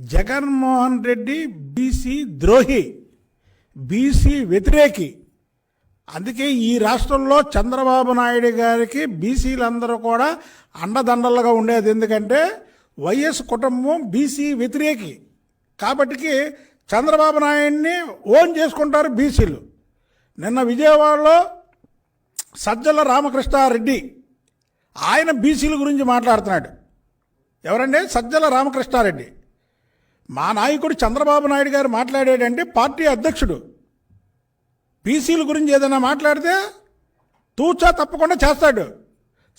Jaganmohan Reddy BC ద్రోహి BC వ్యతిరేకి. అందుకే ఈ రాష్ట్రంలో చంద్రబాబు నాయుడు గారికి బీసీలందరూ కూడా అండదండలుగా ఉండేది. ఎందుకంటే వైఎస్ కుటుంబం బీసీ వ్యతిరేకి. కాబట్టికి చంద్రబాబు నాయుడిని ఓన్ చేసుకుంటారు బీసీలు. నిన్న విజయవాడలో సజ్జల రామకృష్ణారెడ్డి ఆయన బీసీల గురించి మాట్లాడుతున్నాడు. ఎవరండి? సజ్జల రామకృష్ణారెడ్డి. మా నాయకుడు చంద్రబాబు నాయుడు గారు మాట్లాడాడంటే పార్టీ అధ్యక్షుడు. బీసీల గురించి ఏదైనా మాట్లాడితే తూచా తప్పకుండా చేస్తాడు.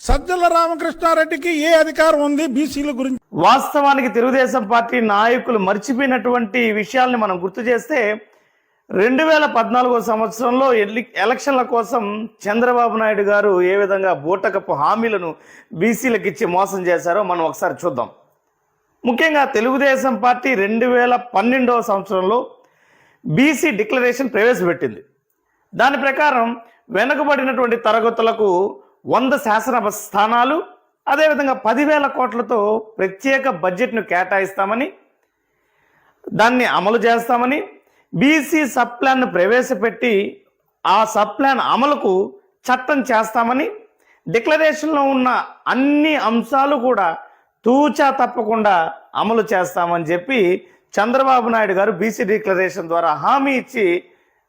సజ్జల రామకృష్ణారెడ్డికి ఏ అధికారం ఉంది బీసీల గురించి? వాస్తవానికి తెలుగుదేశం పార్టీ నాయకులు మర్చిపోయినటువంటి విషయాల్ని మనం గుర్తు చేస్తే రెండు వేల పద్నాలుగో సంవత్సరంలో ఎల్లి- ఎలక్షన్ల కోసం చంద్రబాబు నాయుడు గారు ఏ విధంగా బూటకపు హామీలను బీసీలకు ఇచ్చి మోసం చేశారో మనం ఒకసారి చూద్దాం. ముఖ్యంగా తెలుగుదేశం పార్టీ రెండు వేల పన్నెండవ సంవత్సరంలో బీసీ డిక్లరేషన్ ప్రవేశపెట్టింది. దాని ప్రకారం వెనుకబడినటువంటి తరగతులకు వంద శాసనసభ స్థానాలు అదేవిధంగా పదివేల కోట్లతో ప్రత్యేక బడ్జెట్ను కేటాయిస్తామని దాన్ని అమలు చేస్తామని బీసీ సబ్ ప్లాన్ను ప్రవేశపెట్టి ఆ సబ్ ప్లాన్ అమలుకు చట్టం చేస్తామని డిక్లరేషన్లో ఉన్న అన్ని అంశాలు కూడా తూచా తప్పకుండా అమలు చేస్తామని చెప్పి చంద్రబాబు నాయుడు గారు బీసీ డిక్లరేషన్ ద్వారా హామీ ఇచ్చి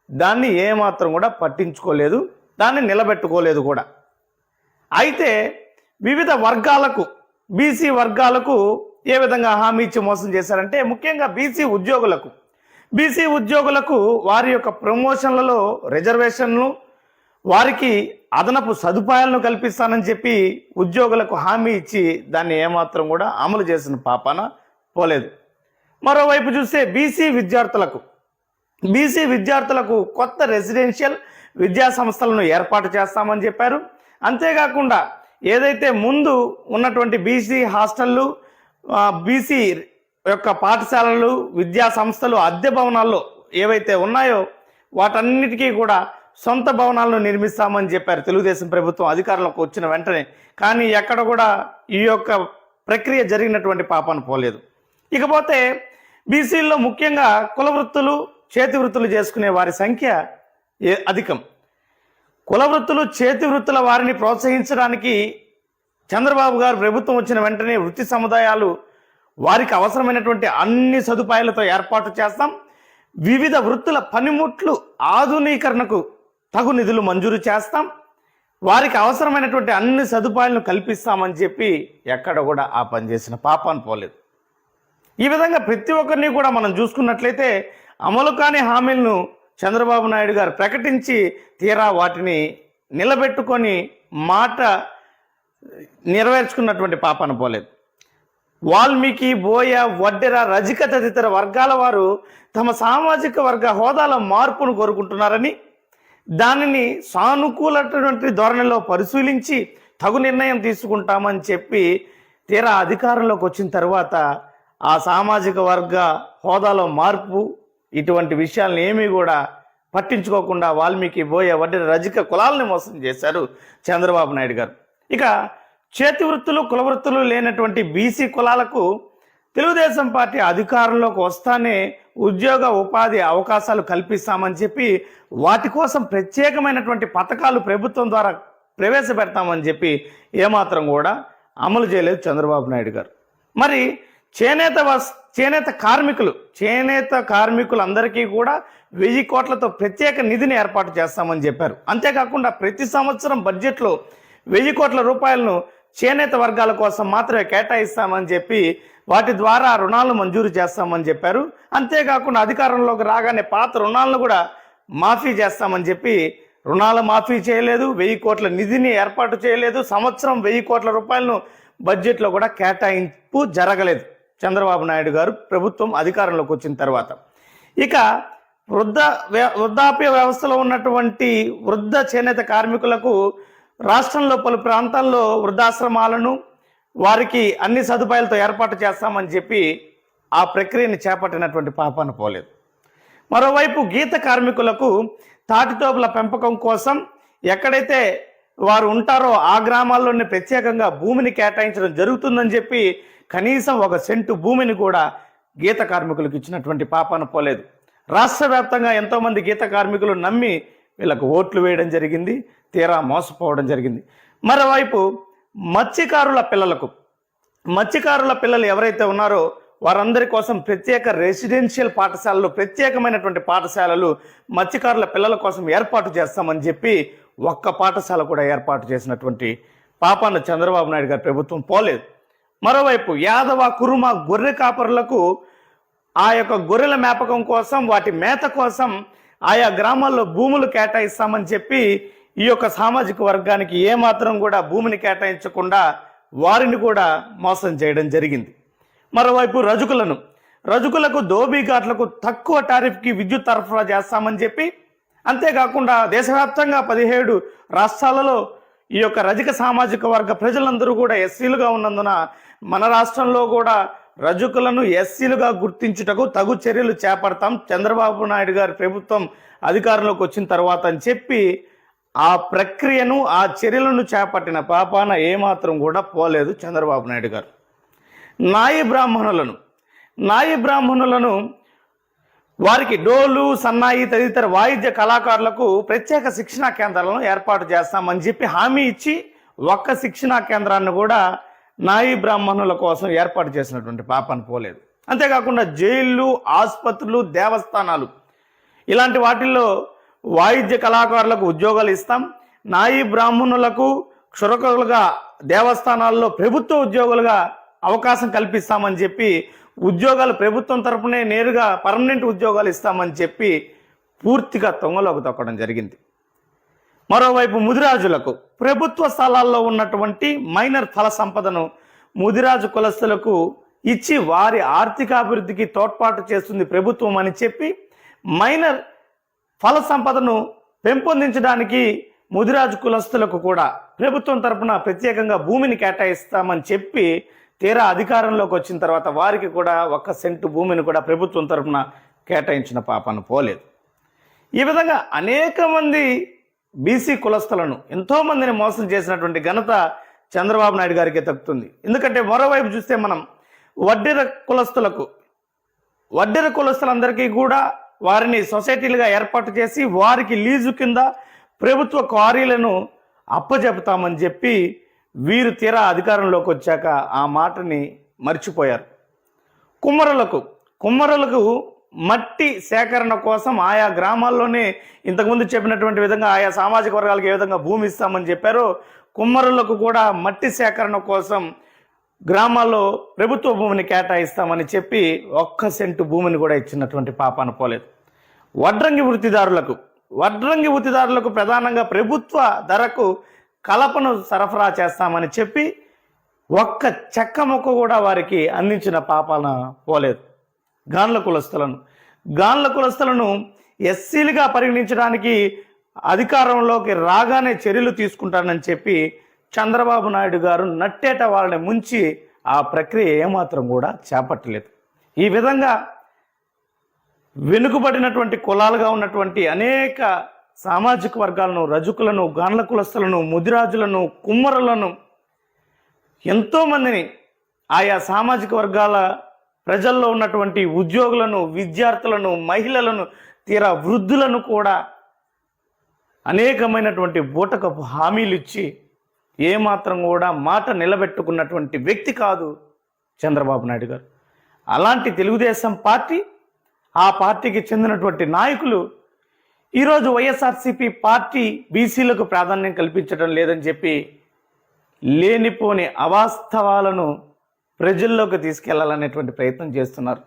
దాన్ని ఏమాత్రం కూడా పట్టించుకోలేదు దాన్ని నిలబెట్టుకోలేదు కూడా. అయితే వివిధ వర్గాలకు బీసీ వర్గాలకు ఏ విధంగా హామీ ఇచ్చి మోసం చేశారంటే ముఖ్యంగా బీసీ ఉద్యోగులకు. బీసీ ఉద్యోగులకు వారి యొక్క ప్రమోషన్లలో రిజర్వేషన్లు వారికి అదనపు సదుపాయాలను కల్పిస్తానని చెప్పి ఉద్యోగులకు హామీ ఇచ్చి దాన్ని ఏమాత్రం కూడా అమలు చేసిన పాపాన పోలేదు. మరోవైపు చూస్తే బీసీ విద్యార్థులకు బీసీ విద్యార్థులకు కొత్త రెసిడెన్షియల్ విద్యా సంస్థలను ఏర్పాటు చేస్తామని చెప్పారు. అంతేకాకుండా ఏదైతే ముందు ఉన్నటువంటి బీసీ హాస్టళ్ళు బీసీ యొక్క పాఠశాలలు విద్యా సంస్థలు అద్దె భవనాల్లో ఏవైతే ఉన్నాయో వాటన్నిటికీ కూడా సొంత భవనాలను నిర్మిస్తామని చెప్పారు తెలుగుదేశం ప్రభుత్వం అధికారంలోకి వచ్చిన వెంటనే. కానీ ఎక్కడ కూడా ఈ యొక్క ప్రక్రియ జరిగినటువంటి పాపాన పోలేదు. ఇకపోతే బీసీల్లో ముఖ్యంగా కుల వృత్తులు చేతి వృత్తులు చేసుకునే వారి సంఖ్య అధికం. కుల వృత్తులు చేతి వృత్తుల వారిని ప్రోత్సహించడానికి చంద్రబాబు గారు ప్రభుత్వం వచ్చిన వెంటనే వృత్తి సముదాయాలు వారికి అవసరమైనటువంటి అన్ని సదుపాయాలతో ఏర్పాటు చేస్తాం. వివిధ వృత్తుల పనిముట్లు ఆధునీకరణకు తగు నిధులు మంజూరు చేస్తాం. వారికి అవసరమైనటువంటి అన్ని సదుపాయాలను కల్పిస్తామని చెప్పి ఎక్కడ కూడా ఆ పని చేసిన పాపాన్ని పోలేదు. ఈ విధంగా ప్రతి ఒక్కరిని కూడా మనం చూసుకున్నట్లయితే అమలు కాని హామీలను చంద్రబాబు నాయుడు గారు ప్రకటించి తీరా వాటిని నిలబెట్టుకొని మాట నెరవేర్చుకున్నటువంటి పాపన పోలేదు. వాల్మీకి బోయ వడ్డెర రజిక తదితర వర్గాల వారు తమ సామాజిక వర్గ హోదాల మార్పును కోరుకుంటున్నారని దానిని సానుకూలటువంటి ధోరణిలో పరిశీలించి తగు నిర్ణయం తీసుకుంటామని చెప్పి తీరా అధికారంలోకి వచ్చిన తర్వాత ఆ సామాజిక వర్గ హోదాలో మార్పు ఇటువంటి విషయాలను ఏమీ కూడా పట్టించుకోకుండా వాల్మీకి బోయ వడ్డిన రజిక కులాలని మోసం చేశారు చంద్రబాబు నాయుడు గారు. ఇక చేతి వృత్తులు కుల వృత్తులు లేనటువంటి బీసీ కులాలకు తెలుగుదేశం పార్టీ అధికారంలోకి వస్తానే ఉద్యోగ ఉపాధి అవకాశాలు కల్పిస్తామని చెప్పి వాటి కోసం ప్రత్యేకమైనటువంటి పథకాలు ప్రభుత్వం ద్వారా ప్రవేశపెడతామని చెప్పి ఏమాత్రం కూడా అమలు చేయలేదు చంద్రబాబు నాయుడు గారు. మరి చేనేత వస్ చేనేత కార్మికులు చేనేత కార్మికులందరికీ కూడా వెయ్యి కోట్లతో ప్రత్యేక నిధిని ఏర్పాటు చేస్తామని చెప్పారు. అంతేకాకుండా ప్రతి సంవత్సరం బడ్జెట్లో వెయ్యి కోట్ల రూపాయలను చేనేత వర్గాల కోసం మాత్రమే కేటాయిస్తామని చెప్పి వాటి ద్వారా రుణాలను మంజూరు చేస్తామని చెప్పారు. అంతేకాకుండా అధికారంలోకి రాగానే పాత రుణాలను కూడా మాఫీ చేస్తామని చెప్పి రుణాల మాఫీ చేయలేదు వెయ్యి కోట్ల నిధిని ఏర్పాటు చేయలేదు సంవత్సరం వెయ్యి కోట్ల రూపాయలను బడ్జెట్లో కూడా కేటాయింపు జరగలేదు. చంద్రబాబు నాయుడు గారు ప్రభుత్వం అధికారంలోకి వచ్చిన తర్వాత. ఇక వృద్ధ వ్య- వృద్ధాప్య వ్యవస్థలో ఉన్నటువంటి వృద్ధ చేనేత కార్మికులకు రాష్ట్రంలో పలు ప్రాంతాల్లో వృద్ధాశ్రమాలను వారికి అన్ని సదుపాయాలతో ఏర్పాటు చేస్తామని చెప్పి ఆ ప్రక్రియను చేపట్టినటువంటి పాపాన పోలేదు. మరోవైపు గీత కార్మికులకు తాటితోపుల పెంపకం కోసం ఎక్కడైతే వారు ఉంటారో ఆ గ్రామాల్లోనే ప్రత్యేకంగా భూమిని కేటాయించడం జరుగుతుందని చెప్పి కనీసం ఒక సెంటు భూమిని కూడా గీత కార్మికులకు ఇచ్చినటువంటి పాపాన పోలేదు. రాష్ట్ర వ్యాప్తంగా ఎంతోమంది గీత కార్మికులు నమ్మి వీళ్ళకు ఓట్లు వేయడం జరిగింది తీరా మోసపోవడం జరిగింది. మరోవైపు మత్స్యకారుల పిల్లలకు. మత్స్యకారుల పిల్లలు ఎవరైతే ఉన్నారో వారందరి కోసం ప్రత్యేక రెసిడెన్షియల్ పాఠశాలలు ప్రత్యేకమైనటువంటి పాఠశాలలు మత్స్యకారుల పిల్లల కోసం ఏర్పాటు చేస్తామని చెప్పి ఒక్క పాఠశాల కూడా ఏర్పాటు చేసినటువంటి పాపాన చంద్రబాబు నాయుడు గారి ప్రభుత్వం పోలేదు. మరోవైపు యాదవ కురుమ గొర్రె కాపరులకు ఆ యొక్క గొర్రెల మేపకం కోసం వాటి మేత కోసం ఆయా గ్రామాల్లో భూములు కేటాయిస్తామని చెప్పి ఈ యొక్క సామాజిక వర్గానికి ఏమాత్రం కూడా భూమిని కేటాయించకుండా వారిని కూడా మోసం చేయడం జరిగింది. మరోవైపు రజకులను రజకులకు దోబీఘాట్లకు తక్కువ టారిఫ్కి విద్యుత్ సరఫరా చేస్తామని చెప్పి అంతేకాకుండా దేశవ్యాప్తంగా పదిహేడు రాష్ట్రాలలో ఈ యొక్క రజక సామాజిక వర్గ ప్రజలందరూ కూడా ఎస్సీలుగా ఉన్నందున మన రాష్ట్రంలో కూడా రజకులను ఎస్సీలుగా గుర్తించుటకు తగు చర్యలు చేపడతాం. చంద్రబాబు నాయుడు గారి ప్రభుత్వం అధికారంలోకి వచ్చిన తర్వాత అని చెప్పి ఆ ప్రక్రియను ఆ చర్యలను చేపట్టిన పాపాన ఏమాత్రం కూడా పోలేదు చంద్రబాబు నాయుడు గారు. నాయి బ్రాహ్మణులను నాయి బ్రాహ్మణులను వారికి డోలు సన్నాయి తదితర వాయిద్య కళాకారులకు ప్రత్యేక శిక్షణా కేంద్రాలను ఏర్పాటు చేస్తామని చెప్పి హామీ ఇచ్చి ఒక్క శిక్షణా కేంద్రాన్ని కూడా నాయి బ్రాహ్మణుల కోసం ఏర్పాటు చేసినటువంటి పాపను పోలేదు. అంతేకాకుండా జైళ్ళు ఆసుపత్రులు దేవస్థానాలు ఇలాంటి వాటిల్లో వాయిద్య కళాకారులకు ఉద్యోగాలు ఇస్తాం. నాయి బ్రాహ్మణులకు క్షురకులుగా దేవస్థానాల్లో ప్రభుత్వ ఉద్యోగులుగా అవకాశం కల్పిస్తామని చెప్పి ఉద్యోగాలు ప్రభుత్వం తరపునే నేరుగా పర్మనెంట్ ఉద్యోగాలు ఇస్తామని చెప్పి పూర్తిగా తొంగలోకి తొక్కడం జరిగింది. మరోవైపు ముదిరాజులకు ప్రభుత్వ స్థలాల్లో ఉన్నటువంటి మైనర్ ఫల సంపదను ముదిరాజు కులస్తులకు ఇచ్చి వారి ఆర్థికాభివృద్ధికి తోడ్పాటు చేస్తుంది ప్రభుత్వం అని చెప్పి మైనర్ ఫల సంపదను పెంపొందించడానికి ముదిరాజు కులస్తులకు కూడా ప్రభుత్వం తరపున ప్రత్యేకంగా భూమిని కేటాయిస్తామని చెప్పి తీరా అధికారంలోకి వచ్చిన తర్వాత వారికి కూడా ఒక్క సెంటు భూమిని కూడా ప్రభుత్వం తరపున కేటాయించిన పాపను పోలేదు. ఈ విధంగా అనేక మంది బీసీ కులస్తులను ఎంతోమందిని మోసం చేసినటువంటి ఘనత చంద్రబాబు నాయుడు గారికి తగ్గుతుంది. ఎందుకంటే మరోవైపు చూస్తే మనం వడ్డెర కులస్తులకు వడ్డెర కులస్తులందరికీ కూడా వారిని సొసైటీలుగా ఏర్పాటు చేసి వారికి లీజు కింద ప్రభుత్వ క్వారీలను అప్పజెపుతామని చెప్పి వీరు తీరా అధికారంలోకి వచ్చాక ఆ మాటని మర్చిపోయారు. కుమ్మరులకు కుమ్మరులకు మట్టి సేకరణ కోసం ఆయా గ్రామాల్లోనే ఇంతకుముందు చెప్పినటువంటి విధంగా ఆయా సామాజిక వర్గాలకు ఏ విధంగా భూమి ఇస్తామని చెప్పారో కుమ్మరులకు కూడా మట్టి సేకరణ కోసం గ్రామాల్లో ప్రభుత్వ భూమిని కేటాయిస్తామని చెప్పి ఒక్క సెంటు భూమిని కూడా ఇచ్చినటువంటి పాపాన పోలేదు వడ్రంగి వృత్తిదారులకు వడ్రంగి వృత్తిదారులకు ప్రధానంగా ప్రభుత్వ ధరకు కలపను సరఫరా చేస్తామని చెప్పి ఒక్క చెక్క మొక్క కూడా వారికి అందించిన పాపాన పోలేదు. గాన్ల కులస్తులను గాన్ల కులస్తులను ఎస్సీలుగా పరిగణించడానికి అధికారంలోకి రాగానే చర్యలు తీసుకుంటానని చెప్పి చంద్రబాబు నాయుడు గారు నట్టేట వాళ్ళని ముంచి ఆ ప్రక్రియ ఏమాత్రం కూడా చేపట్టలేదు. ఈ విధంగా వెనుకబడినటువంటి కులాలుగా ఉన్నటువంటి అనేక సామాజిక వర్గాలను రజకులను గాన్ల కులస్తులను ముదిరాజులను కుమ్మరులను ఎంతోమందిని ఆయా సామాజిక వర్గాల ప్రజల్లో ఉన్నటువంటి ఉద్యోగులను విద్యార్థులను మహిళలను తీరా వృద్ధులను కూడా అనేకమైనటువంటి బూటకపు హామీలు ఇచ్చి ఏమాత్రం కూడా మాట నిలబెట్టుకున్నటువంటి వ్యక్తి కాదు చంద్రబాబు నాయుడు గారు. అలాంటి తెలుగుదేశం పార్టీ ఆ పార్టీకి చెందినటువంటి నాయకులు ఈరోజు వైఎస్ఆర్సీపీ పార్టీ బీసీలకు ప్రాధాన్యం కల్పించడం లేదని చెప్పి లేనిపోని అవాస్తవాలను ప్రజల్లోకి తీసుకెళ్ళాలనేటువంటి ప్రయత్నం చేస్తున్నారు.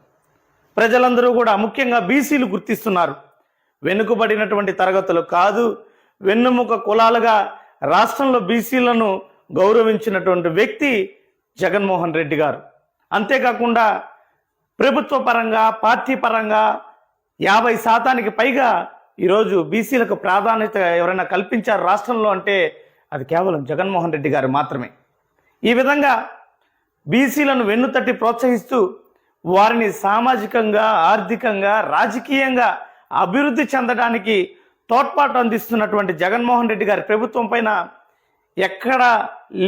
ప్రజలందరూ కూడా ముఖ్యంగా బీసీలు గుర్తిస్తున్నారు. వెనుకబడినటువంటి తరగతులు కాదు వెన్నుముక కులాలుగా రాష్ట్రంలో బీసీలను గౌరవించినటువంటి వ్యక్తి జగన్మోహన్ రెడ్డి గారు. అంతేకాకుండా ప్రభుత్వ పరంగా పార్టీ పరంగా యాభై శాతానికి పైగా ఈరోజు బీసీలకు ప్రాధాన్యత ఎవరైనా కల్పించారు రాష్ట్రంలో అంటే అది కేవలం జగన్మోహన్ రెడ్డి గారు మాత్రమే. ఈ విధంగా బీసీలను వెన్నుతట్టి ప్రోత్సహిస్తూ వారిని సామాజికంగా ఆర్థికంగా రాజకీయంగా అభివృద్ధి చెందడానికి తోడ్పాటు అందిస్తున్నటువంటి జగన్మోహన్ రెడ్డి గారి ప్రభుత్వం పైన ఎక్కడ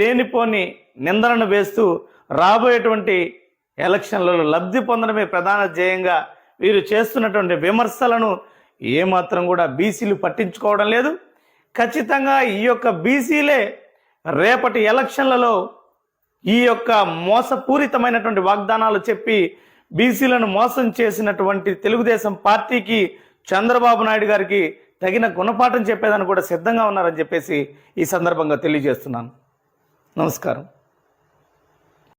లేనిపోని నిందలను వేస్తూ రాబోయేటువంటి ఎలక్షన్లలో లబ్ధి పొందడమే ప్రధాన ధ్యేయంగా వీరు చేస్తున్నటువంటి విమర్శలను ఏమాత్రం కూడా బీసీలు పట్టించుకోవడం లేదు. ఖచ్చితంగా ఈ యొక్క బీసీలే రేపటి ఎలక్షన్లలో ఈ యొక్క మోసపూరితమైనటువంటి వాగ్దానాలు చెప్పి బీసీలను మోసం చేసినటువంటి తెలుగుదేశం పార్టీకి చంద్రబాబు నాయుడు గారికి తగిన గుణపాఠం చెప్పేదాన్ని కూడా సిద్ధంగా ఉన్నారని చెప్పేసి ఈ సందర్భంగా తెలియజేస్తున్నాను. నమస్కారం.